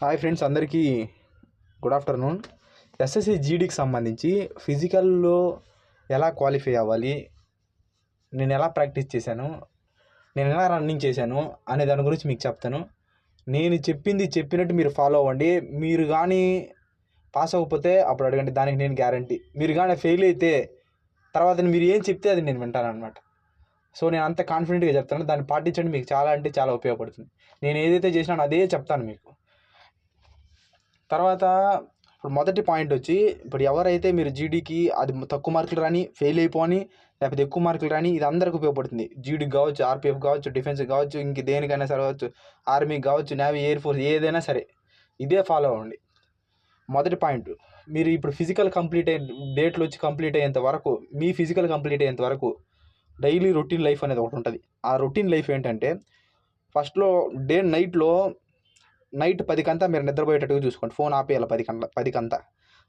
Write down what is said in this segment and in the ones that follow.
Hi friends అందరికీ good afternoon. SSC జీడీకి సంబంధించి ఫిజికల్లో ఎలా క్వాలిఫై అవ్వాలి? నేను ఎలా ప్రాక్టీస్ చేశాను? నేను ఎలా రన్నింగ్ చేశాను? అనే దాని గురించి మీకు చెప్తాను. నేను చెప్పింది చెప్పినట్టు మీరు ఫాలో అవ్వండి. మీరు కానీ పాస్ అవ్వకపోతే అప్పుడు అడగండి. దానికి నేను గ్యారంటీ. మీరు కానీ ఫెయిల్ అయితే తర్వాత మీరు ఏం చెప్తే అది నేను వింటాను అనమాట సో నేను అంత కాన్ఫిడెంట్గా చెప్తాను. దాన్ని పాటించండి. మీకు చాలా అంటే చాలా ఉపయోగపడుతుంది. నేను ఏదైతే చేసినానో అదే చెప్తాను మీకు. తర్వాత ఇప్పుడు మొదటి పాయింట్ వచ్చి ఇప్పుడు ఎవరైతే మీరు జీడీకి అది తక్కువ మార్కులు రాని ఫెయిల్ అయిపోని లేకపోతే ఎక్కువ మార్కులు రాని ఇది అందరికి ఉపయోగపడుతుంది. జీడీకి కావచ్చు ఆర్పిఎఫ్ కావచ్చు డిఫెన్స్ కావచ్చు ఇంక దేనికైనా సరే కావచ్చు ఆర్మీ కావచ్చు నేవీ ఎయిర్ ఫోర్స్ ఏదైనా సరే ఇదే ఫాలో అవ్వండి. మొదటి పాయింట్ మీరు ఇప్పుడు ఫిజికల్ కంప్లీట్ అయ్యే డేట్లు వచ్చి కంప్లీట్ అయ్యేంత వరకు మీ ఫిజికల్ కంప్లీట్ అయ్యేంత వరకు డైలీ రొటీన్ లైఫ్ అనేది ఒకటి ఉంటుంది. ఆ రొటీన్ లైఫ్ ఏంటంటే ఫస్ట్లో డే నైట్లో నైట్ పదికంతా మీరు నిద్రపోయేటట్టుగా చూసుకోండి. ఫోన్ ఆపేయాలి పది కంట పదికంతా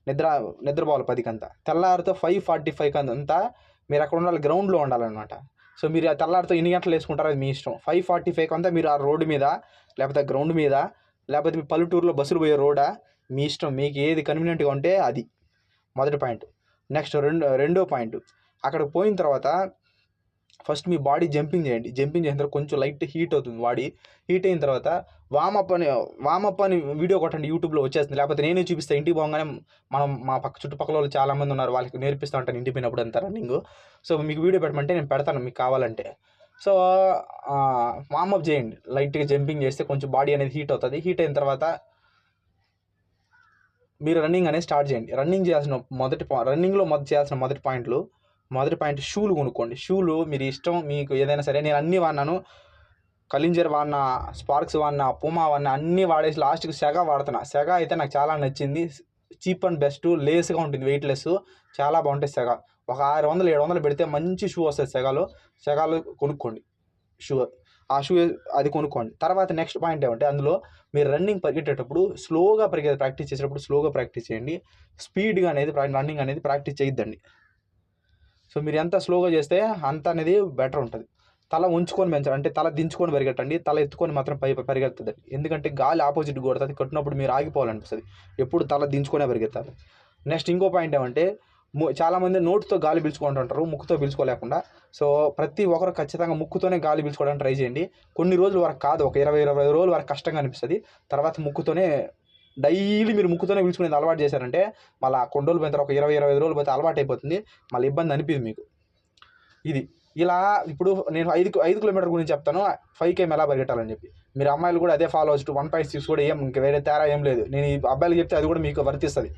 నిద్ర నిద్రపోవాలి పదికంతా తెల్లారితో ఫైవ్ ఫార్టీ ఫైవ్ అంతా మీరు అక్కడ ఉండాలి గ్రౌండ్లో ఉండాలన్నమాట. సో మీరు ఆ తెల్లారితో ఎన్ని గంటలు వేసుకుంటారో అది మీ ఇష్టం. ఫైవ్ ఫార్టీ ఫైవ్ అంతా మీరు ఆ రోడ్డు మీద లేకపోతే గ్రౌండ్ మీద లేకపోతే మీ పల్లెటూరులో బస్సులు పోయే రోడా మీ ఇష్టం. మీకు ఏది కన్వీనియంట్గా ఉంటే అది. మొదటి పాయింట్. నెక్స్ట్ రెండు రెండో పాయింట్. అక్కడికి పోయిన తర్వాత ఫస్ట్ మీ బాడీ జంపింగ్ చేయండి. జంపింగ్ చేసిన తర్వాత కొంచెం లైట్ హీట్ అవుతుంది బాడీ. హీట్ అయిన తర్వాత వామప్ అని వామప్ అని వీడియో కొట్టండి యూట్యూబ్లో వచ్చేస్తుంది. లేకపోతే నేనే చూపిస్తాను ఇంటికి పోగానే మనం మా పక్క చుట్టుపక్కల వాళ్ళు చాలామంది ఉన్నారు. వాళ్ళకి నేర్పిస్తూ ఉంటాను ఇంటికి పోయినప్పుడు అంతా రన్నింగ్. సో మీకు వీడియో పెట్టమంటే నేను పెడతాను మీకు కావాలంటే. సో వామప్ చేయండి. లైట్గా జంపింగ్ చేస్తే కొంచెం బాడీ అనేది హీట్ అవుతుంది. హీట్ అయిన తర్వాత మీరు రన్నింగ్ అనేది స్టార్ట్ చేయండి. రన్నింగ్ చేయాల్సిన మొదటి రన్నింగ్లో మొదటి చేయాల్సిన మొదటి పాయింట్లు మొదటి పాయింట్ షూలు కొనుక్కోండి. షూలు మీరు ఇష్టం మీకు ఏదైనా సరే నేను అన్నీ వాడినాను. కలింజర్ వాడిన స్పార్క్స్ వాడిన పుమా వాడిన అన్నీ వాడేసి లాస్ట్కి సెగ వాడుతున్నా. సెగ అయితే నాకు చాలా నచ్చింది. చీప్ అండ్ బెస్ట్ లేస్గా ఉంటుంది వెయిట్లెస్. చాలా బాగుంటుంది సెగ. ఒక ఆరు వందలు ఏడు వందలు పెడితే మంచి షూ వస్తుంది సెగాలో. సెగాలు కొనుక్కోండి. షూ ఆ షూ అది కొనుక్కోండి. తర్వాత నెక్స్ట్ పాయింట్ ఏమంటే అందులో మీరు రన్నింగ్ పరిగెట్టేటప్పుడు స్లోగా పరిగె ప్రాక్టీస్ చేసేటప్పుడు స్లోగా ప్రాక్టీస్ చేయండి. స్పీడ్గా అనేది రన్నింగ్ అనేది ప్రాక్టీస్ చేయొద్దండి. సో మీరు ఎంత స్లోగా చేస్తే అంత అనేది బెటర్ ఉంటుంది. తల ఉంచుకొని పెంచాలి అంటే తల దించుకొని పరిగెట్టండి తల ఎత్తుకొని మాత్రం పై పరిగెత్తుంది ఎందుకంటే గాలి ఆపోజిట్ కొడుతుంది కొట్టినప్పుడు మీరు ఆగిపోవాలనిపిస్తుంది. ఎప్పుడు తల దించుకొనే పరిగెత్తాలి. నెక్స్ట్ ఇంకో పాయింట్ ఏమంటే ము- చాలామంది నోటితో గాలి పీల్చుకుంటుంటారు ముక్కుతో పీల్చుకోలేకుండా. సో ప్రతి ఒక్కరు ఖచ్చితంగా ముక్కుతోనే గాలి పీల్చుకోవడానికి ట్రై చేయండి. కొన్ని రోజుల వరకు కాదు ఒక ఇరవై ఇరవై రోజుల వరకు కష్టంగా అనిపిస్తుంది. తర్వాత ముక్కుతోనే డైలీ మీరు ముక్కుతోనే పిలుచుకునేది అలవాటు చేశారంటే మళ్ళీ కొన్ని రోజులు పోయిన తర్వాత ఒక ఇరవై ఇరవై ఐదు రోజులు పోతే అలవాటు అయిపోతుంది మళ్ళీ ఇబ్బంది అనిపిది మీకు. ఇది. ఇలా ఇప్పుడు నేను ఐదు ఐదు కిలోమీటర్ గురించి చెప్తాను. ఫైవ్ కేమ్ ఎలా పరిగెట్టాలని చెప్పి. మీరు అమ్మాయిలు కూడా అదే ఫాలో అవచ్చు వన్ పాయింట్ సిక్స్ కూడా ఏం ఇంకా వేరే తేడా ఏం లేదు. నేను ఈ అబ్బాయిలు చెప్తే అది కూడా మీకు వర్తిస్తుంది.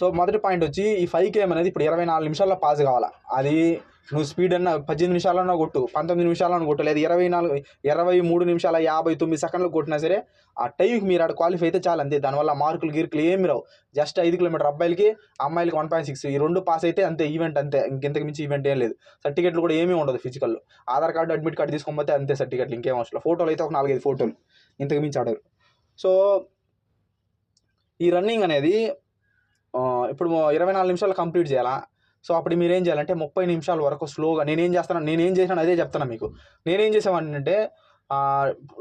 సో మొదటి పాయింట్ వచ్చి ఈ ఫైవ్ కేఎం అనేది ఇప్పుడు ఇరవై నాలుగు నిమిషాల్లో పాస్ కావాలా? అది నువ్వు స్పీడ్ అన్న పద్దెనిమిది నిమిషాలన్నా కొట్టు పంతొమ్మిది నిమిషాలను కొట్టు లేదు ఇరవై నాలుగు ఇరవై మూడు నిమిషాల యాభై తొమ్మిది సెకండ్లు కొట్టినా సరే ఆ టైంకి మీరు ఆడ క్వాలిఫై అయితే చాలు అంతే. దానివల్ల మార్కులు గీర్కులు ఏమి రావు. జస్ట్ ఐదు కిలోమీటర్ అబ్బాయిలకి అమ్మాయిలకి వన్ పాయింట్ సిక్స్ ఈ రెండు పాస్ అయితే అంతే ఈవెంట్ అంతే. ఇంకెంతకు మించి ఈవెంట్ ఏం లేదు. సర్టిఫికెట్లు కూడా ఏమీ ఉండదు ఫిజికల్లో ఆధార్ కార్డు అడ్మిట్ కార్డు తీసుకోకపోతే అంతే సర్టిఫికెట్లు ఇంకేం అవసరం ఫోటోలు అయితే ఒక నాలుగైదు ఫోటోలు ఇంతకు మించి ఆడరు. సో ఈ రన్నింగ్ అనేది ఇప్పుడు ఇరవై నాలుగు నిమిషాలు కంప్లీట్ చేయాలా? సో అప్పుడు మీరు ఏం చేయాలంటే ముప్పై నిమిషాల వరకు స్లోగా నేనేం చేస్తాను నేనేం చేశాను అదే చెప్తాను మీకు. నేనేం చేసామని అంటే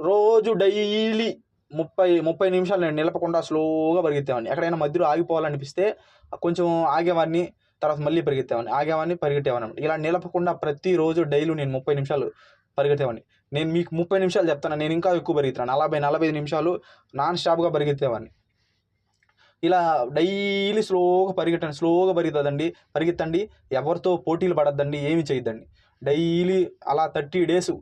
రోజు డైలీ ముప్పై ముప్పై నిమిషాలు నేను నిలపకుండా స్లోగా పరిగెత్తేవాడిని. ఎక్కడైనా మధ్యలో ఆగిపోవాలనిపిస్తే కొంచెం ఆగేవాడిని తర్వాత మళ్ళీ పరిగెత్తేవాడిని. ఆగేవాడిని పరిగెట్టేవాడిని. ఇలా నిలపకుండా ప్రతిరోజు డైలీ నేను ముప్పై నిమిషాలు పరిగెత్తేవాడిని. నేను మీకు ముప్పై నిమిషాలు చెప్తాను నేను ఇంకా ఎక్కువ పరిగెత్తాను నలభై నలభై ఐదు నిమిషాలు నాన్ స్టాప్గా పరిగెత్తేవాడిని. ఇలా డైలీ స్లోగా పరిగెట్టండి స్లోగా పరిగెత్తదండి. పరిగెత్తండి ఎవరితో పోటీలు పడద్దండి ఏమి చేయొద్దండి. డైలీ అలా థర్టీ డేస్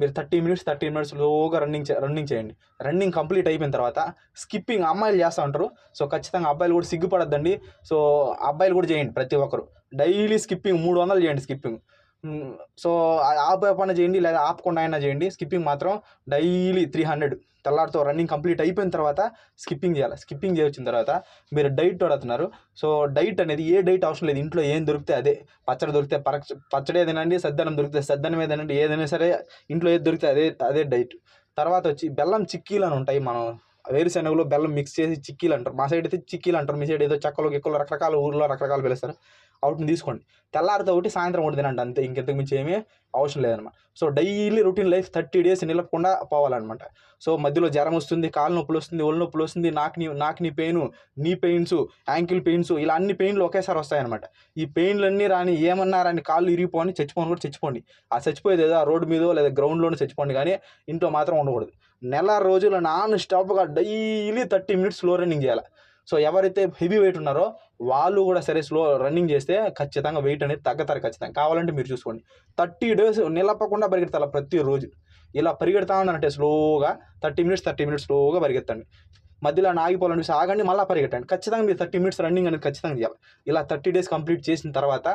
మీరు థర్టీ మినిట్స్ థర్టీ మినిట్స్ లోగా రన్నింగ్ రన్నింగ్ చేయండి. రన్నింగ్ కంప్లీట్ అయిపోయిన తర్వాత స్కిప్పింగ్ అమ్మాయిలు చేస్తూ ఉంటారు. సో ఖచ్చితంగా అబ్బాయిలు కూడా సిగ్గుపడద్దండి. సో అబ్బాయిలు కూడా చేయండి ప్రతి ఒక్కరు. డైలీ స్కిప్పింగ్ మూడు వందలు చేయండి స్కిప్పింగ్. సో ఆపే పని చేయండి లేదా ఆపకుండా అయినా చేయండి స్కిప్పింగ్ మాత్రం డైలీ త్రీ హండ్రెడ్. తెల్లారితో రన్నింగ్ కంప్లీట్ అయిపోయిన తర్వాత స్కిప్పింగ్ చేయాలి. స్కిప్పింగ్ చేయొచ్చిన తర్వాత మీరు డైట్ అడుగుతున్నారు సో డైట్ అనేది ఏ డైట్ అవసరం లేదు. ఇంట్లో ఏం దొరికితే అదే. పచ్చడి దొరికితే పరచ పచ్చడి తినండి సద్దనం దొరికితే సద్దనం ఏదనండి ఏదైనా సరే ఇంట్లో ఏది దొరికితే అదే అదే డైట్. తర్వాత వచ్చి బెల్లం చిక్కీలు అని ఉంటాయి మనం వేరుశెనగలో బెల్లం మిక్స్ చేసి చిక్కీలు అంటారు. మా సైడ్ అయితే చిక్కీలు అంటారు. మీ సైడ్ ఏదో చెక్కలు గిక్కలు రకరకాల ఊర్లో రకరకాలు పిలుస్తారు. అవుట్ని తీసుకోండి. తెల్లారితో ఒకటి సాయంత్రం ఒకటి తినండి అంతే. ఇంకెంతకు మించి ఏమీ అవసరం లేదనమాట so daily routine life thirty days నిలపకుండా పోవాలన్నమాట. సో మధ్యలో జ్వరం వస్తుంది కాలు నొప్పులు వస్తుంది ఒళ్ళు నొప్పులు వస్తుంది నాకు నీ నాకు knee pain knee pains ankle pains ఇలా అన్ని పెయిన్లు ఒకేసారి వస్తాయన్నమాట. ఈ పెయిన్లన్నీ రాని ఏమన్నా రాని కాళ్ళు ఇరిగిపోని చచ్చిపోని కూడా చచ్చిపోండి. ఆ చచ్చిపోయేది ఏదో రోడ్డు మీదో లేదా గ్రౌండ్లోనే చచ్చిపోండి కానీ ఇంట్లో మాత్రం ఉండకూడదు. నెల రోజులు నాన్ స్టాప్గా daily thirty minutes slow running చేయాలి. సో ఎవరైతే హెవీ వెయిట్ ఉన్నారో వాళ్ళు కూడా సరే స్లో రన్నింగ్ చేస్తే ఖచ్చితంగా వెయిట్ అనేది తగ్గతారు ఖచ్చితంగా. కావాలంటే మీరు చూసుకోండి. థర్టీ డేస్ నిలపకుండా పరిగెడతారు ప్రతిరోజు. ఇలా పరిగెడతా ఉన్నారంటే స్లోగా థర్టీ మినిట్స్ థర్టీ మినిట్స్ స్లోగా పరిగెత్తండి. మధ్యలో ఆగిపోవాలని ఆగండి మళ్ళీ పరిగెట్టండి. ఖచ్చితంగా మీరు థర్టీ మినిట్స్ రన్నింగ్ అనేది ఖచ్చితంగా చేయాలి. ఇలా థర్టీ డేస్ కంప్లీట్ చేసిన తర్వాత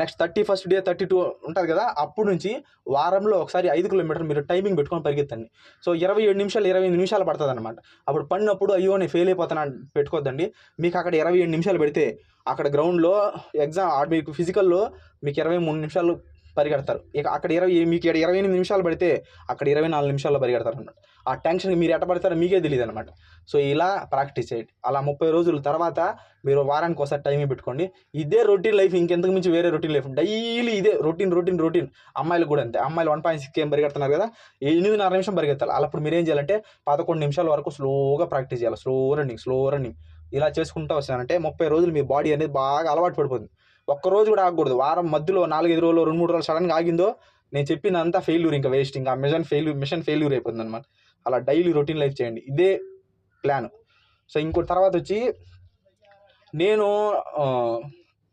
next thirty first day thirty two ఉంటుంది కదా అప్పుడు నుంచి వారంలో ఒకసారి ఐదు కిలోమీటర్ మీరు టైమింగ్ పెట్టుకొని పరిగెత్తండి. సో ఇరవై ఏడు నిమిషాలు ఇరవై ఎనిమిది నిమిషాలు పడుతుంది అనమాట అప్పుడు పడినప్పుడు అయ్యో నేను ఫెయిల్ అయిపోతాను పెట్టుకోద్దండి. మీకు అక్కడ ఇరవై ఏడు నిమిషాలు పెడితే అక్కడ గ్రౌండ్లో ఎగ్జామ్ మీకు ఫిజికల్లో మీకు ఇరవై మూడు నిమిషాలు పరిగెడతారు. ఇక అక్కడ ఇరవై మీకు ఇక్కడ ఇరవై ఎనిమిది నిమిషాలు పడితే అక్కడ ఇరవై నాలుగు నిమిషాల్లో పరిగెడతారు అనమాట ఆ టెన్షన్ మీరు ఎట్ట పడతారో మీకే తెలియదు అనమాట సో ఇలా ప్రాక్టీస్ చేయండి. అలా ముప్పై రోజుల తర్వాత మీరు వారానికి ఒకసారి టైం పెట్టుకోండి. ఇదే రొటీన్ లైఫ్ ఇంకెంతకు మించి వేరే రొటీన్ లైఫ్. డైలీ ఇదే రొటీన్ రొటీన్ రొటీన్. అమ్మాయిలు కూడా అంతే. అమ్మాయిలు వన్ పాయింట్ సిక్స్ ఏం పరిగెడుతున్నారు కదా? ఎనిమిదిన్నర నిమిషం పరిగెత్తాలి. అలా అప్పుడు మీరు ఏం చేయాలంటే పదకొండు నిమిషాల వరకు స్లోగా ప్రాక్టీస్ చేయాలి. Slow running slow running. ఇలా చేసుకుంటూ వస్తానంటే ముప్పై రోజులు మీ బాడీ అనేది బాగా అలవాటు పడిపోతుంది. ఒక్క రోజు కూడా ఆగకూడదు. వారం మధ్యలో నాలుగైదు రోజులు రెండు మూడు రోజులు సడన్గా ఆగిందో నేను చెప్పిందంతా ఫెయిల్యూర్ ఇంకా వేస్ట్ ఇంకా మిషన్ ఫెయిల్యూర్ మిషన్ ఫెయిల్యూర్ అయిపోతుంది అనమాట అలా డైలీ రొటీన్ లైఫ్ చేయండి. ఇదే ప్లాన్. సో ఇంకో తర్వాత వచ్చి నేను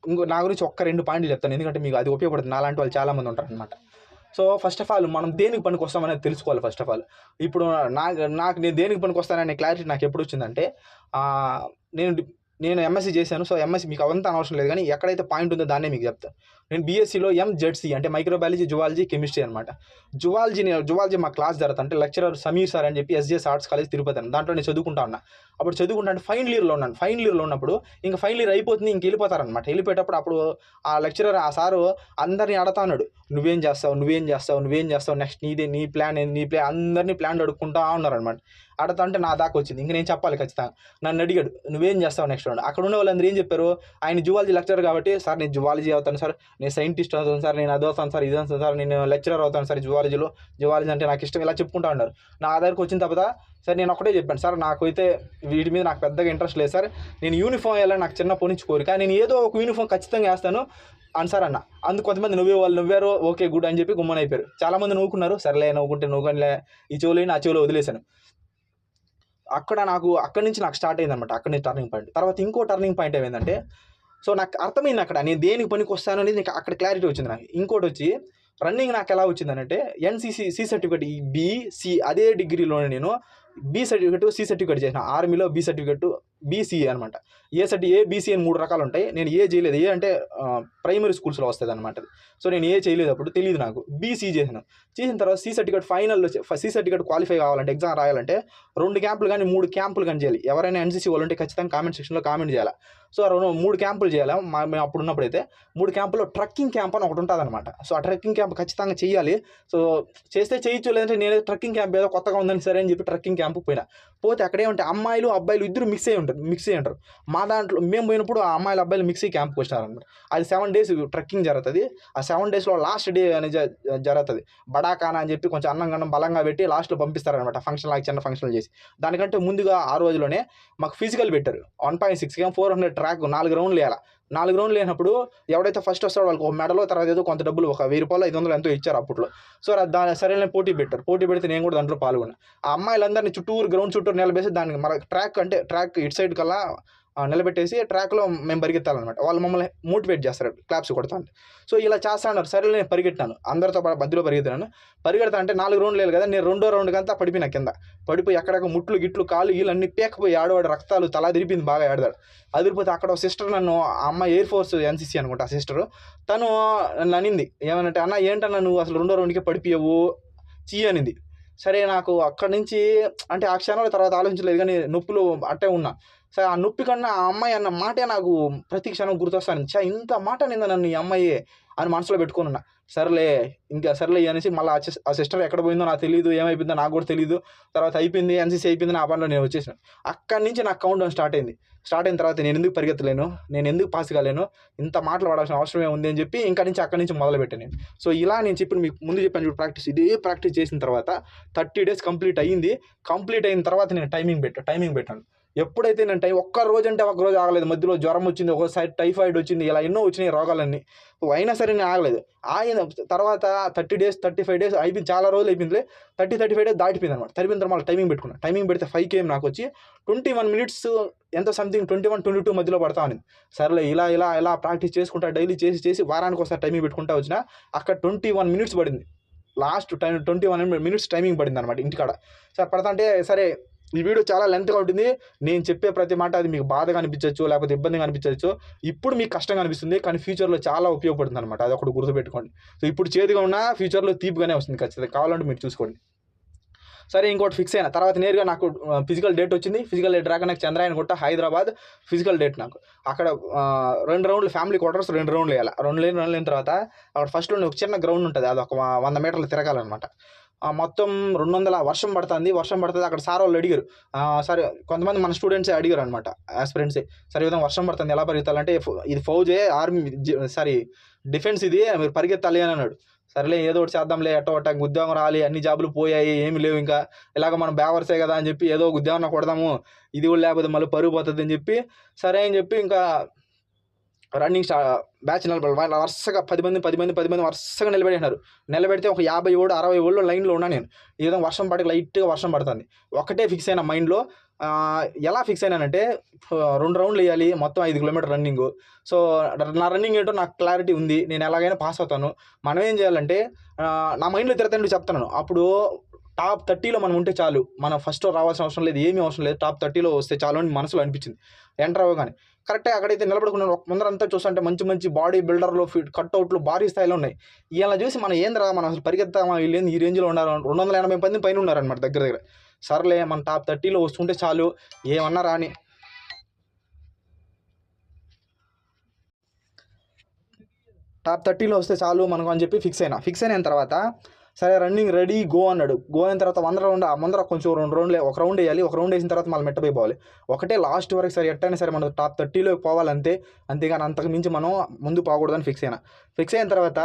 ఇంకో నా గురించి ఒక్క రెండు పాయింట్లు చెప్తాను. ఎందుకంటే మీకు అది ఉపయోగపడుతుంది. నాలాంటి వాళ్ళు చాలామంది ఉంటారు అనమాట సో ఫస్ట్ ఆఫ్ ఆల్ మనం దేనికి పనికి వస్తామనేది తెలుసుకోవాలి ఫస్ట్ ఆఫ్ ఆల్ ఇప్పుడు నాకు నాకు నేను దేనికి పనికి వస్తాననే క్లారిటీ నాకు ఎప్పుడు వచ్చిందంటే నేను నేను ఎంఎస్సీ చేశాను సో ఎంఎస్సీ మీకు అవంతా అనవసరం లేదు కానీ ఎక్కడైతే పాయింట్ ఉందో దాన్నే మీకు చెప్తాను నేను బీఎస్సీలో ఎంజెడ్సీ అంటే మైక్రోబయాలజీ జువాలజీ కెమిస్ట్రీ అనమాట జువాలజీ జువాలజీ మా క్లాస్ జరుగుతా అంటే లెక్చరర్ సమీర్ సార్ అని చెప్పి ఎస్జిఎస్ ఆర్ట్స్ కాలేజ్ తిరుపతి అని దాంట్లో నేను చదువుకుంటా ఉన్నా. అప్పుడు చదువుకుంటా అంటే ఫైనల్ ఇయర్లో ఉన్నాను. ఫైనల్ ఇయర్లో ఉన్నప్పుడు ఇంకా ఫైనల్ ఇయర్ అయిపోతుంది ఇంక వెళ్ళిపోతారనమాట వెళ్ళిపోయేటప్పుడు అప్పుడు ఆ లెక్చరర్ ఆ సారు అందరిని అడతా ఉన్నాడు. నువ్వేం చేస్తావు? నువ్వేం చేస్తావు? నువ్వేం చేస్తావు? నెక్స్ట్ నీదే నీ ప్లాన్ ఏంది? నీ ప్లాన్ అందరినీ ప్లాన్ అడుక్కుంటా ఉన్నారనమాట అడతా నా దాకా వచ్చింది. ఇంక నేను చెప్పాలి ఖచ్చితంగా. నన్ను అడిగాడు నువ్వేం చేస్తావు నెక్స్ట్ రౌండ్ అక్కడ ఉన్న వాళ్ళందరూ ఏం చెప్పారు? ఆయన జువాలజీ లెక్చరర్ కాబట్టి సార్ నేను జువాలజీ అవుతాను సార్. నేను సైంటిస్ట్ అవుతాను సార్. నేను అది అవుతాను సార్. ఇది అవుతాను సార్. నేను లెక్చరర్ అవుతాను సార్ జువాలజీలో. జువాలజీ అంటే నాకు ఇష్టం ఇలా చెప్పుకుంటా ఉన్నారు. నా దగ్గరకు వచ్చిన తర్వాత సార్ నేను ఒకటే చెప్పాను సార్. నాకు అయితే వీటి మీద నాకు పెద్దగా ఇంట్రెస్ట్ లేదు సార్. నేను యూనిఫామ్ వేయాలని నాకు చిన్నప్పటి నుంచి కోరిక. నేను ఏదో ఒక యూనిఫామ్ ఖచ్చితంగా వేస్తాను. అని సార్ అన్న. అందుకు కొంతమంది నువ్వే వాళ్ళు నువ్వారు ఓకే గుడ్ అని చెప్పి గుమ్మని అయిపోయారు. చాలామంది నవ్వుకున్నారు. సర్లే నవ్వుకుంటే నవ్వుకొని ఈ చెవులు ఆ చెవులో వదిలేశాను. అక్కడ నాకు అక్కడి నుంచి నాకు స్టార్ట్ అయింది అనమాట అక్కడి నుంచి టర్నింగ్ పాయింట్ తర్వాత ఇంకో టర్నింగ్ పాయింట్ ఏమైందంటే సో నాకు అర్థమైంది అక్కడ నేను దేనికి పనికి వస్తాను అనేది నాకు అక్కడ క్లారిటీ వచ్చింది నాకు. ఇంకోటి వచ్చి రన్నింగ్ నాకు ఎలా వచ్చిందనంటే ఎన్సీసీ సి సర్టిఫికేట్ ఈ బి సి అదే డిగ్రీలోనే నేను బి సర్టిఫికేట్ సి సర్టిఫికేట్ చేసిన. ఆర్మీలో బి సర్టిఫికేట్ బీసీఏ అనమాట ఏ సర్టి ఏ బీసీ అని మూడు రకాలు ఉంటాయి నేను ఏ చేయలేదు. ఏ అంటే ప్రైమరీ స్కూల్స్లో వస్తుంది అనమాట సో నేను ఏ చేయలేదు అప్పుడు. తెలియదు నాకు. బీసీ చేశాను. చేసిన తర్వాత సి సర్టిఫికేట్ ఫైనల్లో సి సర్టిఫికేట్ క్వాలిఫై కావాలంటే ఎగ్జామ్ రాయాలంటే రెండు క్యాంపులు కానీ మూడు క్యాంపులు కానీ చేయాలి. ఎవరైనా ఎన్సీసీ వాళ్ళు ఉంటే ఖచ్చితంగా కామెంట్ సెక్షన్లో కామెంట్ చేయాలి. సో రెండు మూడు క్యాంపులు చేయాలి. మా మేము అప్పుడు ఉన్నప్పుడైతే మూడు క్యాంపులో ట్రక్కింగ్ క్యాంప్ అని ఒకటి ఉంటుంది అనమాట సో ఆ ట్రక్కింగ్ క్యాంప్ ఖచ్చితంగా చేయాలి. సో చేస్తే చేయొచ్చు లేదంటే నేను ట్రక్కింగ్ క్యాంప్ ఏదో కొత్తగా ఉందని సరే అని చెప్పి ట్రక్కింగ్ క్యాంప్ పోయినా. పోతే అక్కడే ఉంటే అమ్మాయిలు అబ్బాయిలు ఇద్దరు మిక్స్ అయ్యి ఉంటారు. మిక్స్ మిక్సీ అంటారు. మా దాంట్లో మేము పోయినప్పుడు ఆ అమ్మాయిల అబ్బాయిలు మిక్సీ క్యాంప్ క్యాంప్కి వచ్చినారనమాట అది సెవెన్ డేస్ ట్రెక్కింగ్ జరుగుతుంది. ఆ సెవెన్ డేస్లో లాస్ట్ డే అనేది జ- జరుగుతుంది. బడాకానా అని చెప్పి కొంచెం అన్నం గన్నం బలంగా పెట్టి లాస్ట్లో పంపిస్తారనమాట ఫంక్షన్ లాగా చిన్న ఫంక్షన్లు చేసి. దానికంటే ముందుగా ఆ రోజులోనే మాకు ఫిజికల్ పెట్టారు. One point six km four hundred track నాలుగు రౌండ్లు వేయాలి. నాలుగు రౌండ్లు లేనప్పుడు ఎవడైతే ఫస్ట్ వస్తాడో వాళ్ళకి ఒక మెడలో తర్వాత ఏదో కొంత డబ్బులు ఒక వెయ్యి రూపాయలు ఐదు వందలు ఎంతో ఇచ్చారు అప్పట్లో. సో రా- దాని సరైన పోటీ పెట్టారు. పోటీ పెడితే నేను కూడా దాంట్లో పాల్గొన్నాను ఆ అమ్మాయిలందరినీ చుట్టూరు గ్రౌండ్ చుట్టూరు నిలబేసి దానికి మన ట్రాక్ అంటే ట్రాక్ ఇటు సైడ్ కల్లా నిలబెట్టేసి ట్రాక్లో మేము పరిగెత్తాలన్నమాట. వాళ్ళు మమ్మల్ని మోటివేట్ చేస్తారు క్లాప్స్ కొడతా అంటే సో ఇలా చేస్తా ఉన్నారు సరే నేను పరిగెట్టాను అందరితో పాటు మధ్యలో పరిగెత్తాను పరిగెడతా అంటే నాలుగు రౌండ్లు లేదు కదా నేను రెండో రౌండ్ అంతా పడిపోయిన కింద. పడిపోయి అక్కడ ముట్లు గిట్లు కాలు వీళ్ళన్నీ పేకపోయి ఆడవాడు రక్తాలు తలా తిరిపింది బాగా ఆడదాడు అదిరిపోతే అక్కడ ఒక సిస్టర్ నన్ను అమ్మ ఎయిర్ ఫోర్స్ ఎన్సీసీ అనుకుంటా ఆ సిస్టర్. తను నన్ను అనింది ఏమనంటే అన్న ఏంటన్నా నువ్వు అసలు రెండో రౌండ్కి పడిపోయావు? చీ అనింది. సరే నాకు అక్కడి నుంచి అంటే ఆ క్షణంలో తర్వాత ఆలోచించలేదు కానీ నొప్పులు అట్టే ఉన్నా. సరే ఆ నొప్పి కన్నా ఆ అమ్మాయి అన్న మాటే నాకు ప్రతి క్షణం గుర్తొస్తాను చా ఇంత మాట నింద నన్ను ఈ అమ్మాయి అని మనసులో పెట్టుకుని ఉన్నా. సర్లే ఇంకా సర్లే అనేసి మళ్ళీ ఆ ఆ సిస్టర్ ఎక్కడ పోయిందో నాకు తెలియదు ఏమైపోయిందో నాకు కూడా తెలియదు తర్వాత అయిపోయింది ఎన్సీసీ అయిపోయింది నా పనిలో నేను వచ్చేసాను. అక్కడి నుంచి నాకు కౌంట్ డౌన్ స్టార్ట్ అయింది. స్టార్ట్ అయిన తర్వాత నేను ఎందుకు పరిగెత్తలేను? నేను ఎందుకు పాస్ కాలేను? ఇంత మాటలు పడాల్సిన అవసరం ఉంది అని చెప్పి ఇంకా నుంచి అక్కడి నుంచి మొదలు పెట్టాను నేను. సో ఇలా నేను చెప్పిన మీకు ముందు చెప్పాను చూడు ప్రాక్టీస్ ఇదే ప్రాక్టీస్ చేసిన తర్వాత థర్టీ డేస్ కంప్లీట్ అయ్యింది. కంప్లీట్ అయిన తర్వాత నేను టైమింగ్ పెట్టాను టైమింగ్ పెట్టాను. ఎప్పుడైతే నేను టై ఒక్క రోజు అంటే ఒక్క రోజు ఆగలేదు. మధ్యలో జ్వరం వచ్చింది ఒకసారి టైఫాయిడ్ వచ్చింది ఇలా ఎన్నో వచ్చినాయి రోగాలన్నీ. అయినా సరే నేను ఆగలేదు. ఆయన తర్వాత thirty days thirty five days అయిపోయింది. చాలా రోజులు అయిపోయింది థర్టీ థర్టీ ఫైవ్ డేస్ దాటిపోయింది అనమాట తరిపిన తర్వాత టైమింగ్ పెట్టుకున్నాను టైమింగ్ పెడితే ఫైవ్ కేఎం నాకు వచ్చి ట్వంటీ వన్ మినిట్స్ ఎంత something twenty one twenty two మధ్యలో పడతా ఉంది సర్లే ఇలా ఇలా ఇలా ప్రాక్టీస్ చేసుకుంటా డైలీ చేసి చేసి వారానికి ఒకసారి టైమింగ్ పెట్టుకుంటా వచ్చిన అక్కడ ట్వంటీ వన్ మినిట్స్ పడింది. Last time twenty one minutes timing పడింది అనమాట ఇంటికాడ. సరే పడతా అంటే సరే ఈ వీడియో చాలా లెంత్గా ఉంటుంది. నేను చెప్పే ప్రతి మాట అది మీకు బాధగా అనిపించవచ్చు లేకపోతే ఇబ్బందిగా అనిపించవచ్చు ఇప్పుడు మీకు కష్టంగా అనిపిస్తుంది కానీ ఫ్యూచర్లో చాలా ఉపయోగపడుతుంది అనమాట అది ఒకటి గుర్తుపెట్టుకోండి. సో ఇప్పుడు చేదుగా ఉన్నా ఫ్యూచర్లో తీపిగానే వస్తుంది ఖచ్చితంగా. కావాలంటే మీరు చూసుకోండి. సరే ఇంకోటి ఫిక్స్ అయినా. తర్వాత నేరుగా నాకు ఫిజికల్ డేట్ వచ్చింది. ఫిజికల్ డేట్ రాక నాకు చంద్రాయన్ కొట్ట హైదరాబాద్. ఫిజికల్ డేట్ నాకు. అక్కడ రెండు రౌండ్లు ఫ్యామిలీ క్వార్టర్స్ రెండు రౌండ్లు వేయాలి. రెండు లేని రెండు లేని తర్వాత అక్కడ ఫస్ట్లో ఒక చిన్న గ్రౌండ్ ఉంటుంది. అది ఒక వంద మీటర్లు తిరగాలన్నమాట. మొత్తం రెండు వందల వర్షం పడుతుంది. వర్షం పడుతుంది అక్కడ సార్ వాళ్ళు అడిగారు. సరే కొంతమంది మన స్టూడెంట్సే అడిగారు అనమాట ఆస్పిరెంట్సే సరే విధంగా వర్షం పడుతుంది ఎలా పరిగెత్తాలంటే ఇది ఫౌజే ఆర్మీ సారీ డిఫెన్స్ ఇది మీరు పరిగెత్తాలి అని అన్నాడు. సరేలే ఏదో ఒకటి చేద్దాంలే ఎట్టో ఒకటి ఉద్యోగం రాలి అన్ని జాబులు పోయాయి ఏమి లేవు ఇంకా. ఇలాగ మనం బ్యావర్సే కదా అని చెప్పి ఏదో ఒక ఉద్యోగం కొడదాము ఇది కూడా లేకపోతే మళ్ళీ పరుగు పోతుంది అని చెప్పి సరే అని చెప్పి ఇంకా రన్నింగ్ స్టా బ్యాచ్ నిలబడి వాళ్ళ వరుసగా పది మంది పది మంది పది మంది వరుసగా నిలబెట్టినారు నిలబెడితే ఒక యాభై ఏడు అరవై ఏళ్ళు లైన్లో ఉన్నా నేను. ఈ విధంగా వర్షం పడి లైట్గా వర్షం పడుతుంది. ఒకటే ఫిక్స్ అయిన మైండ్లో ఎలా ఫిక్స్ అయినానంటే రెండు రౌండ్లు వేయాలి మొత్తం ఐదు కిలోమీటర్ రన్నింగ్. సో నా రన్నింగ్ ఏంటో నాకు క్లారిటీ ఉంది. నేను ఎలాగైనా పాస్ అవుతాను. మనం ఏం చేయాలంటే నా మైండ్లో తిరగతండి చెప్తున్నాను. అప్పుడు టాప్ థర్టీలో మనం ఉంటే చాలు. మనం ఫస్ట్ రావాల్సిన అవసరం లేదు ఏమీ అవసరం లేదు. టాప్ థర్టీలో వస్తే చాలు అని మనసులో అనిపించింది. ఎంటర్ అవ్వగానే. కరెక్ట్గా అక్కడైతే నిలబడుకున్నాను ఒక ముందరంతా చూస్తుంటే మంచి మంచి బాడీ బిల్డర్లు ఫిట్ కట్అవుట్లు భారీ స్థాయిలో ఉన్నాయి. ఇలా చూసి మనం ఏందిరా మనం అసలు పరిగెత్తామా వీళ్ళు ఈ రేంజ్లో ఉన్నారు? రెండు వందల ఎనభై మంది పైన ఉన్నారనమాట దగ్గర దగ్గర. సర్లే మన టాప్ థర్టీలో వస్తుంటే చాలు. ఏమన్నా రాని. టాప్ థర్టీలో వస్తే చాలు మనకు అని చెప్పి ఫిక్స్ అయినా. ఫిక్స్ అయిన తర్వాత సరే రన్నింగ్ రెడీ గో అన్నాడు. గో అయిన తర్వాత వంద రౌండ్ ఆ ముందర కొంచెం రెండు రౌండ్లే ఒక రౌండ్ వేయాలి ఒక రౌండ్ వేసిన తర్వాత మళ్ళీ మెట్టపోయి పోవాలి. ఒకటే లాస్ట్ వరకు సరే ఎట్టయినా సరే మనం టాప్ థర్టీలో పోవాలంతే అంతేగాని అంతకు మించి మనం ముందు పోకూడదని ఫిక్స్ అయినా. ఫిక్స్ అయిన తర్వాత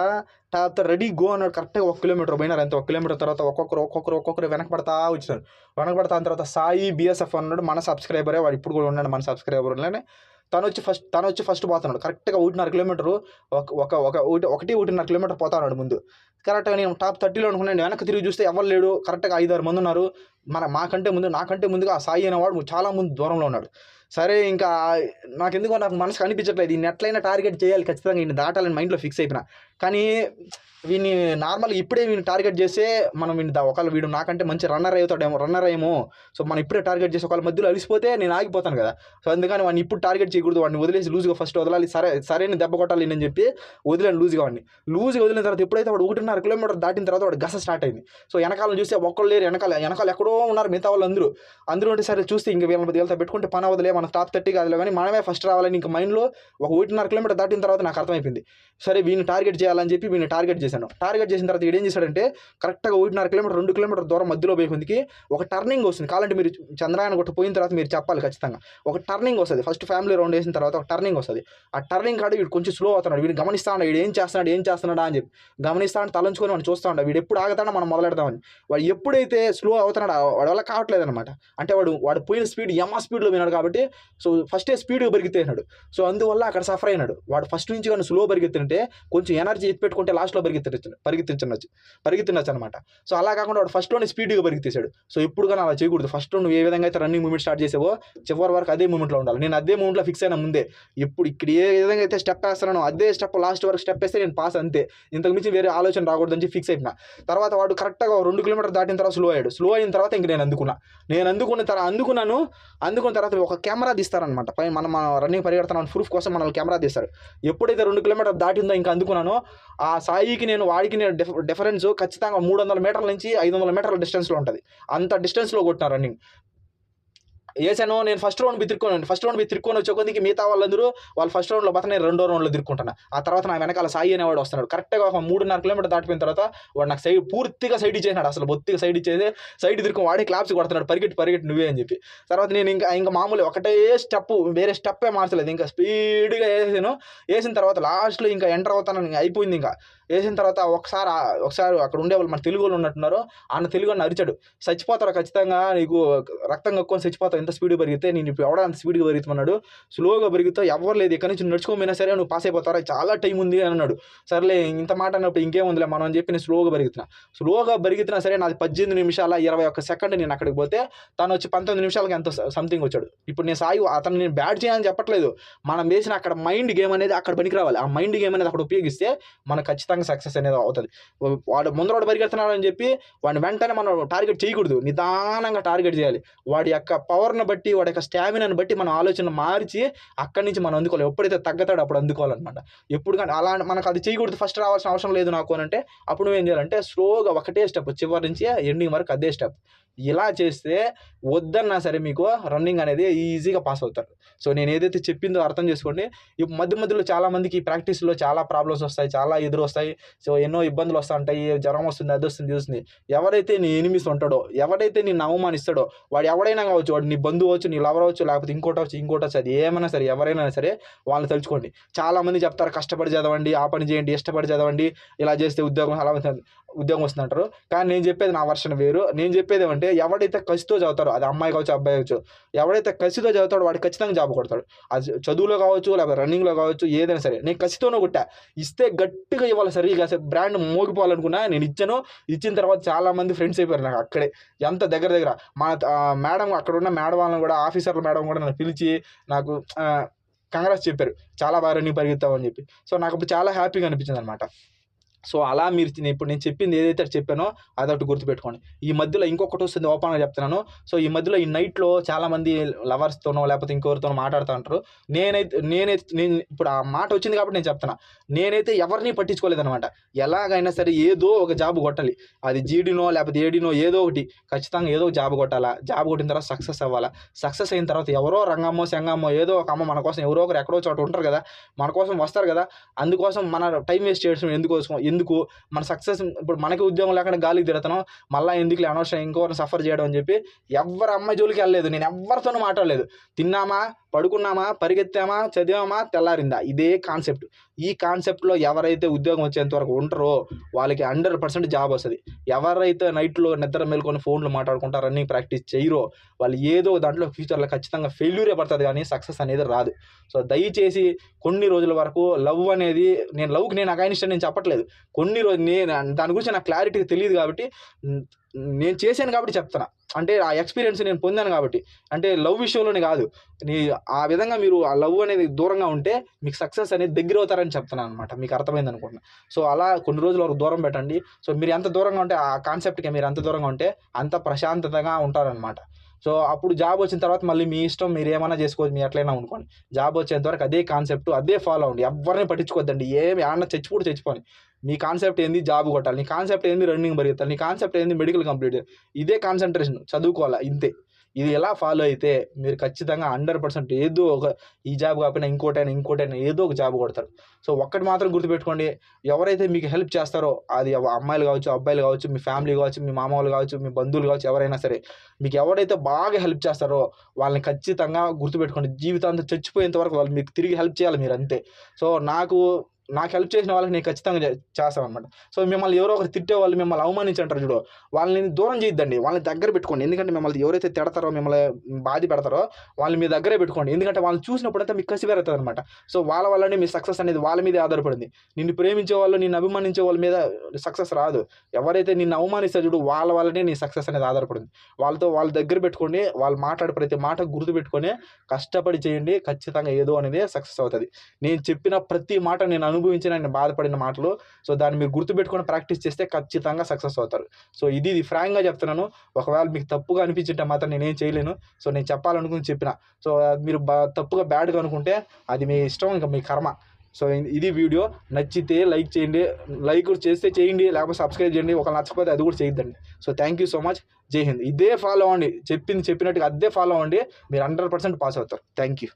టాప్ రెడీ గో అన్నాడు. కరెక్ట్గా ఒక కిలోమీటర్ పోయినారు అంతే. ఒక కిలోమీటర్ తర్వాత ఒక్కొక్కరు ఒక్కొక్కరు ఒక్కొక్కరు వెనకబడతా వచ్చినారు. వెనకబడతా తర్వాత సాయి బిఎస్ఎఫ్ అన్నాడు. మన సబ్స్క్రైబరే వాడు ఇప్పుడు కూడా ఉన్నాడు మన సబ్స్క్రైబర్లోనే తను వచ్చి ఫస్ట్ తను వచ్చి ఫస్ట్ పోతున్నాడు కరెక్ట్గా ఒకటిన్నర కిలోమీటరు ఒక ఒక ఒక ఒకటి ఒకటి ఒకటిన్నర కిలోమీటర్ పోతాన్నాడు ముందు. కరెక్ట్గా నేను టాప్ థర్టీలో అనుకున్నాను వెనక్కి తిరిగి చూస్తే ఎవరు లేడు. కరెక్ట్గా ఐదారు మంది ఉన్నారు. మన మాకంటే ముందు నాకంటే ముందుగా ఆ సాయి అనేవాడు చాలా ముందు దూరంలో ఉన్నాడు. సరే ఇంకా నాకు ఎందుకో నాకు మనసు అనిపించట్లేదు. ఈయన ఎట్లయినా టార్గెట్ చేయాలి ఖచ్చితంగా. ఈయన దాటాలని మైండ్లో ఫిక్స్ అయిపోయినా. కానీ వీని నార్మల్ ఇప్పుడే వీని టార్గెట్ చేస్తే మనం వీడిని ఒకవేళ వీడు నాకంటే మంచి రన్నర్ అవుతాడేమో రన్నర్ ఏమో సో మనం ఇప్పుడే టార్గెట్ చేసి ఒకవేళ మధ్యలో అలిసిపోతే నేను ఆగిపోతాను కదా. సో అందుకని వాడిని ఇప్పుడు టార్గెట్ చేయకూడదు వాడిని వదిలేసి లూజ్గా ఫస్ట్ వదలాలి. సరే సరైన దెబ్బ కొట్టాలి నేను చెప్పి వదిలేను లూజ్గా వాడిని. లూజ్గా వదిలిన తర్వాత ఎప్పుడైతే వాడు ఒకటిన్నర కిలోమీటర్ దాటిన తర్వాత వాడు గస స్టార్ట్ అయింది. సో వెనకాలను చూస్తే ఒక్కళ్ళు లేరు వెనకాల వెనకాల ఎక్కడో ఉన్నారు మిగతా వాళ్ళు అందరూ. అందరూ ఉంటే సరే చూస్తే ఇంకా వీళ్ళ వీళ్ళతో పెట్టుకుంటే పని అవదలే మన టాప్ థర్టీ కాదులే కానీ మనమే ఫస్ట్ రావాలని ఇంకా మైండ్లో ఒక ఒకటిన్నర కిలోమీటర్ దాటిన తర్వాత నాకు అర్థమైపోయింది. సరే వీని టార్గెట్ చేయాలి? చేయాలని చెప్పి వీడిని టార్గెట్ చేశాను. టార్గెట్ చేసిన తర్వాత ఏం చేశాడంటే కరెక్ట్గా ఒకటిన్నర కిలోమీటర్ రెండు కిలోమీటర్ దూరం మధ్యలో పోయి కొందికి ఒక టర్నింగ్ వస్తుంది. కావాలంటే మీరు చంద్రాయన కొట్టు పోయిన తర్వాత మీరు చెప్పాలి ఖచ్చితంగా. ఒక టర్నింగ్ వస్తుంది. ఫస్ట్ ఫ్యామిలీ రౌండ్ వేసిన తర్వాత ఒక టర్నింగ్ వస్తుంది. ఆ టర్నింగ్ కాడ వీడు కొంచెం స్లో అవుతున్నాడు. వీడు గమనిస్తాడు వీడు ఏం చేస్తున్నాడు ఏం చేస్తున్నాడా అని చెప్పి. గమనిస్తాడు తలంచుకొని మనం చూస్తూ ఉంటాడు. వీడు ఎప్పుడు ఆగుతాడో మనం మొదలెడదామని. వాడు ఎప్పుడైతే స్లో అవుతున్నాడో వాడి వల్ల కావట్లేదు అనమాట అంటే వాడు వాడు పోయిన స్పీడ్ యమా స్పీడ్లో పోయినాడు కాబట్టి సో ఫస్టే స్పీడ్గా పరిగెత్తేసినాడు సో అందువల్ల అక్కడ సఫర్ అయినాడు. వాడు ఫస్ట్ నుంచి కానీ స్లో పెరిగితే కొంచెం ఎనర్జీ ఒకసారి చేతి పెట్టుకుంటే లాస్ట్లో పరిగెత్తచ్చు పరిగెత్తించవచ్చు పరిగెత్తినచ్చు అనమాట సో అలా కాకుండా వాడు ఫస్ట్లోనే స్పీడ్గా పరిగెత్తేశాడు. సో ఎప్పుడు కానీ అలా చేయకూడదు. ఫస్ట్ నువ్వు ఏ విధంగా అయితే రన్నింగ్ మూమెంట్ స్టార్ట్ చేసావో చివరి వరకు అదే మూమెంట్లో ఉండాలి. నేను అదే మూమెంట్లో ఫిక్స్ అయినా ముందే ఇప్పుడు ఇక్కడ ఏ విధంగా అయితే స్టెప్ వేస్తున్నానో అదే స్టెప్ లాస్ట్ వరకు స్టెప్ వేస్తే నేను పాస్ అంతే. ఇంతకు మించి వేరే ఆలోచన రాకూడదని ఫిక్స్ అయిపోయినా. తర్వాత వాడు కరెక్ట్గా రెండు కిలోమీటర్ దాటిన తర్వాత స్లో అయ్యాడు. స్లో అయిన తర్వాత ఇంక నేను అందుకున్నా. నేను అందుకున్న తర్వాత అందుకున్నాను. అందుకున్న తర్వాత ఒక కెమెరా తీస్తారనమాట పై మనం మనం రన్నింగ్ పరిగెడతాం ప్రూఫ్ కోసం మనల్ని కెమెరా తీస్తారు. ఎప్పుడైతే రెండు కిలోమీటర్ దాటిందో ఇంకా అందుకున్నానో ఆ సాయికి నేను వాడికి నేను డిఫ డిఫరెన్స్ ఖచ్చితంగా మూడు వందల మీటర్ల నుంచి ఐదు వందల మీటర్ల డిస్టెన్స్లో ఉంటుంది. అంత డిస్టెన్స్లో కొట్టిన రన్నింగ్. వేసాను నేను first round B first round B వచ్చే కొద్దికి మిగతా వాళ్ళందరూ వాళ్ళు ఫస్ట్ రౌండ్లో పోతే నేను రెండో రౌండ్లో తిరుక్కుంటాను ఆ తర్వాత నా వెనకాల సాయి అనేవాడు వస్తున్నాడు. కరెక్ట్గా ఒక మూడున్నర కిలోమీటర్ దాటిపోయిన తర్వాత వాడు నాకు సైడ్ పూర్తిగా సైడ్ ఇచ్చేసినాడు. అసలు బొత్తిగా సైడ్ ఇచ్చేసి సైడ్ తిరుక్కు వాడే క్లాప్స్ కొడుతున్నాడు. పరిగెట్టి పరిగెట్టి నువ్వే అని చెప్పి. తర్వాత నేను ఇంకా ఇంకా మామూలు ఒకటే స్టెప్ వేరే స్టెప్పే మార్చలేదు. ఇంకా స్పీడ్గా వేసాను వేసిన తర్వాత లాస్ట్లో ఇంకా ఎంటర్ అవుతాను అయిపోయింది ఇంకా. వేసిన తర్వాత ఒకసారి ఒకసారి అక్కడ ఉండే వాళ్ళు మన తెలుగు వాళ్ళు ఉన్నట్టున్నారు ఆయన తెలుగు అని అరిచాడు. చచ్చిపోతారు ఖచ్చితంగా నీకు రక్తం కక్కుని చచ్చిపోతావు ఎంత స్పీడ్ పెరిగితే నేను ఇప్పుడు ఎవడ అంత స్పీడ్గా పెరుగుతున్నాడు. స్లోగా పెరిగితే ఎవరు లేదు ఇక్కడ నుంచి నడుచుకోమైనా సరే నువ్వు పాస్ అయిపోతారా చాలా టైం ఉంది అని అన్నాడు. సర్లే ఇంత మాట అన్నప్పుడు ఇంకేముందిలే మనం అని చెప్పి నేను స్లోగా పెరుగుతున్నా. స్లోగా పెరుగుతున్నా సరే నాది పద్దెనిమిది నిమిషాల ఇరవై ఒక్క సెకండ్ నేను అక్కడికి పోతే తను వచ్చి పంతొమ్మిది నిమిషాలకి ఎంతో సంథింగ్ వచ్చాడు. ఇప్పుడు నేను సాయి అతను నేను బ్యాట్ చేయాలని చెప్పట్లేదు. మనం వేసిన అక్కడ మైండ్ గేమ్ అనేది అక్కడ పనికి రావాలి ఆ మైండ్ గేమ్ అనేది అక్కడ ఉపయోగిస్తే మనకు ఖచ్చితంగా సక్సెస్ అనేది అవుతుంది. వాడు ముందర పరిగెడుతున్నాడు అని చెప్పి వాడిని వెంటనే మనం టార్గెట్ చేయకూడదు. నిదానంగా టార్గెట్ చేయాలి. వాడి యొక్క పవర్ని బట్టి వాడి యొక్క స్టామినాను బట్టి మనం ఆలోచన మార్చి అక్కడి నుంచి మనం అందుకోవాలి. ఎప్పుడైతే తగ్గుతాడో అప్పుడు అందుకోవాలన్నమాట. ఎప్పుడు కానీ అలా మనకు అది చేయకూడదు. ఫస్ట్ రావాల్సిన అవసరం లేదు నాకు అని అంటే అప్పుడు నువ్వు ఏం చేయాలంటే స్లోగా ఒకటే స్టెప్ చివరి నుంచి ఎండింగ్ వరకు అదే స్టెప్ ఇలా చేస్తే వద్దన్నా సరే మీకు రన్నింగ్ అనేది ఈజీగా పాస్ అవుతారు. సో నేను ఏదైతే చెప్పిందో అర్థం చేసుకోండి. ఈ మధ్య మధ్యలో చాలా మందికి ప్రాక్టీస్లో చాలా ప్రాబ్లమ్స్ వస్తాయి చాలా ఎదురు వస్తాయి. సో ఎన్నో ఇబ్బందులు వస్తూ ఉంటాయి జ్వరం వస్తుంది అది వస్తుంది ఇది వస్తుంది. ఎవరైతే నీ ఎనిమిస్ ఉంటాడో ఎవరైతే నేను అవమానిస్తాడో వాడు ఎవడైనా కావచ్చు వాడు నీ బంధువు అవచ్చు నీ లవర్ అవచ్చు లేకపోతే ఇంకోటి అవచ్చు ఇంకోటి వచ్చు అది ఏమైనా సరే ఎవరైనా సరే వాళ్ళని తలుచుకోండి. చాలా మంది చెప్తారు కష్టపడి చదవండి ఆ పని చేయండి ఇష్టపడి చదవండి ఇలా చేస్తే ఉద్యోగం అలా ఉద్యోగం వస్తుంది అంటారు. కానీ నేను చెప్పేది నా వర్షన్ వేరు. నేను చెప్పేది ఏమంటే ఎవడైతే కసితో చదువుతారో అది అమ్మాయి కావచ్చు అబ్బాయి కావచ్చు ఎవడైతే కసితో చదువుతాడో వాడు ఖచ్చితంగా జాబ్ కొడతాడు. అది చదువులో కావచ్చు లేకపోతే రన్నింగ్లో కావచ్చు ఏదైనా సరే. నేను కసితోనే కొట్టా. ఇస్తే గట్టిగా ఇవ్వాలి సరిగా బ్రాండ్ మోగిపోవాలనుకున్నా నేను ఇచ్చాను. ఇచ్చిన తర్వాత చాలా మంది ఫ్రెండ్స్ అయిపోయారు నాకు అక్కడే. ఎంత దగ్గర దగ్గర. మా మేడం అక్కడ ఉన్న మేడం వాళ్ళని కూడా ఆఫీసర్ల మేడం కూడా నన్ను పిలిచి నాకు కంగ్రాస్ చెప్పారు. చాలా బాగా రన్నింగ్ పరిగెత్తావు అని చెప్పి. సో నాకు అప్పుడు చాలా హ్యాపీగా అనిపించింది అనమాట సో అలా మీరు నేను ఇప్పుడు నేను చెప్పింది ఏదైతే చెప్పానో అదొకటి గుర్తుపెట్టుకోండి. ఈ మధ్యలో ఇంకొకటి వస్తుంది ఓపెన్గా చెప్తున్నాను. సో ఈ మధ్యలో ఈ నైట్లో చాలామంది లవర్స్తోనో లేకపోతే ఇంకెవరితోనో మాట్లాడుతూ ఉంటారు. నేనైతే నేనైతే నేను ఇప్పుడు ఆ మాట వచ్చింది కాబట్టి నేను చెప్తున్నా. నేనైతే ఎవరిని పట్టించుకోలేదనమాట ఎలాగైనా సరే ఏదో ఒక జాబ్ కొట్టాలి. అది జీడీనో లేకపోతే ఏడినో ఏదో ఒకటి. ఖచ్చితంగా ఏదో ఒక జాబ్ కొట్టాలా? జాబ్ కొట్టిన తర్వాత సక్సెస్ అవ్వాలా? సక్సెస్ అయిన తర్వాత ఎవరో రంగమ్మో శంగమ్మో ఏదో ఒక అమ్మ మన కోసం ఎవరో ఒకరు ఎక్కడో చోట ఉంటారు కదా? మన కోసం వస్తారు కదా? అందుకోసం మన టైం వేస్ట్ చేయడం ఎందుకోసం? ఎందుకు? మన సక్సెస్ ఇప్పుడు మనకి ఉద్యోగం లేకుండా గాలికి తిడతాను మళ్ళీ ఎందుకు అనవసరం ఇంకోరిని సఫర్ చేయడం అని చెప్పి ఎవరు అమ్మాయి జోలికి వెళ్ళలేదు. నేను ఎవరితోనూ మాట్లాడలేదు. తిన్నామా? పడుకున్నామా పరిగెత్తామా చదివామా తెల్లారిందా? ఇదే కాన్సెప్ట్ ఈ కాన్సెప్ట్లో ఎవరైతే ఉద్యోగం వచ్చేంత వరకు ఉంటారో వాళ్ళకి హండ్రెడ్ పర్సెంట్ జాబ్ వస్తుంది. ఎవరైతే నైట్లో నిద్ర మేల్కొని ఫోన్లు మాట్లాడుకుంటా రన్నింగ్ ప్రాక్టీస్ చేయరో వాళ్ళు ఏదో దాంట్లో ఫ్యూచర్లో ఖచ్చితంగా ఫెయిల్యూరే పడుతుంది కానీ సక్సెస్ అనేది రాదు. సో దయచేసి కొన్ని రోజుల వరకు లవ్ అనేది నేను లవ్కి నేను అగాయినిస్ట్ నేను చెప్పట్లేదు. కొన్ని రోజు నేను దాని గురించి నాకు క్లారిటీ తెలియదు కాబట్టి నేను చేశాను కాబట్టి చెప్తున్నా. అంటే ఆ ఎక్స్పీరియన్స్ నేను పొందాను కాబట్టి. అంటే లవ్ విషయంలోనే కాదు. నీ ఆ విధంగా మీరు ఆ లవ్ అనేది దూరంగా ఉంటే మీకు సక్సెస్ అనేది దగ్గర అవుతారని చెప్తున్నాను అనమాట మీకు అర్థమైంది అనుకుంటున్నా. సో అలా కొన్ని రోజుల వరకు దూరం పెట్టండి. సో మీరు ఎంత దూరంగా ఉంటే ఆ కాన్సెప్ట్కి మీరు ఎంత దూరంగా ఉంటే అంత ప్రశాంతతగా ఉంటారనమాట సో అప్పుడు జాబ్ వచ్చిన తర్వాత మళ్ళీ మీ ఇష్టం మీరు ఏమైనా చేసుకోవచ్చు. మీ ఎట్లయినా అనుకోండి. జాబ్ వచ్చేంత వరకు అదే కాన్సెప్ట్ అదే ఫాలో అవ్వండి. ఎవరిని పట్టించుకోవద్దండి. ఏమి ఆడ చచ్చిపోడు చచ్చిపోని. మీ కాన్సెప్ట్ ఏంది? జాబ్ కొట్టాలి. నీ కాన్సెప్ట్ ఏంది? రన్నింగ్ పరిగెత్తాలి. నీ కాన్సెప్ట్ ఏంది? మెడికల్ కంప్లీట్ ఇదే కాన్సన్ట్రేషన్ చదువుకోవాలా? ఇంతే. ఇది ఎలా ఫాలో అయితే మీరు ఖచ్చితంగా హండ్రెడ్ పర్సెంట్ ఏదో ఒక ఈ జాబ్ కాకపోయినా ఇంకోటైనా ఇంకోటైనా ఏదో ఒక జాబ్ కొడతారు. సో ఒక్కటి మాత్రం గుర్తుపెట్టుకోండి. ఎవరైతే మీకు హెల్ప్ చేస్తారో అది అమ్మాయిలు కావచ్చు అబ్బాయిలు కావచ్చు మీ ఫ్యామిలీ కావచ్చు మీ మామ వాళ్ళు కావచ్చు మీ బంధువులు కావచ్చు ఎవరైనా సరే మీకు ఎవరైతే బాగా హెల్ప్ చేస్తారో వాళ్ళని ఖచ్చితంగా గుర్తుపెట్టుకోండి. జీవితాంతం చచ్చిపోయేంత వరకు వాళ్ళు మీకు తిరిగి హెల్ప్ చేయాలి మీరు అంతే సో నాకు నాకు హెల్ప్ చేసిన వాళ్ళకి నేను ఖచ్చితంగా చేస్తాను అనమాట సో మిమ్మల్ని ఎవరో ఒకరు తిట్టే వాళ్ళు మిమ్మల్ని అవమానించి అంటారు చూడు. వాళ్ళని దూరం చేయొద్దండి. వాళ్ళని దగ్గర పెట్టుకోండి. ఎందుకంటే మిమ్మల్ని ఎవరైతే తిడతారో మిమ్మల్ని బాధ పెడతారో వాళ్ళని మీ దగ్గరే పెట్టుకోండి. ఎందుకంటే వాళ్ళని చూసినప్పుడైతే మీకు కసి పెరుగుతుంది అనమాట సో వాళ్ళ వల్లనే మీ సక్సెస్ అనేది వాళ్ళ మీదే ఆధారపడింది. నిన్ను ప్రేమించే వాళ్ళు నిన్ను అభిమానించే వాళ్ళ మీద సక్సెస్ రాదు. ఎవరైతే నిన్ను అవమానిస్తారు చూడు వాళ్ళ వల్లనే నీ సక్సెస్ అనేది ఆధారపడింది. వాళ్ళతో వాళ్ళ దగ్గర పెట్టుకోండి. వాళ్ళు మాట్లాడే ప్రతి మాట గుర్తు పెట్టుకొని కష్టపడి చేయండి. ఖచ్చితంగా ఏదో అనేది సక్సెస్ అవుతుంది. నేను చెప్పిన ప్రతి మాట నేను అనుభవించిన నేను బాధపడిన మాటలు. సో దాన్ని మీరు గుర్తుపెట్టుకొని ప్రాక్టీస్ చేస్తే ఖచ్చితంగా సక్సెస్ అవుతారు. సో ఇది ఇది ఫ్రాంక్గా చెప్తున్నాను. ఒకవేళ మీకు తప్పుగా అనిపించింటే మాత్రం నేనేం చేయలేను. సో నేను చెప్పాలనుకుని చెప్పిన. సో అది మీరు బా తప్పుగా బ్యాడ్గా అనుకుంటే అది మీ ఇష్టం ఇంకా మీ కర్మ. సో ఇది వీడియో. నచ్చితే లైక్ చేయండి. లైక్ చేస్తే చేయండి. లేకపోతే సబ్స్క్రైబ్ చేయండి. ఒక నచ్చకపోతే అది కూడా చేయొద్దండి. So thank you so much. Jai Hind. ఇదే ఫాలో అవ్వండి. చెప్పింది చెప్పినట్టుగా అదే ఫాలో అవ్వండి. మీరు హండ్రెడ్ పర్సెంట్ పాస్ అవుతారు. Thank you.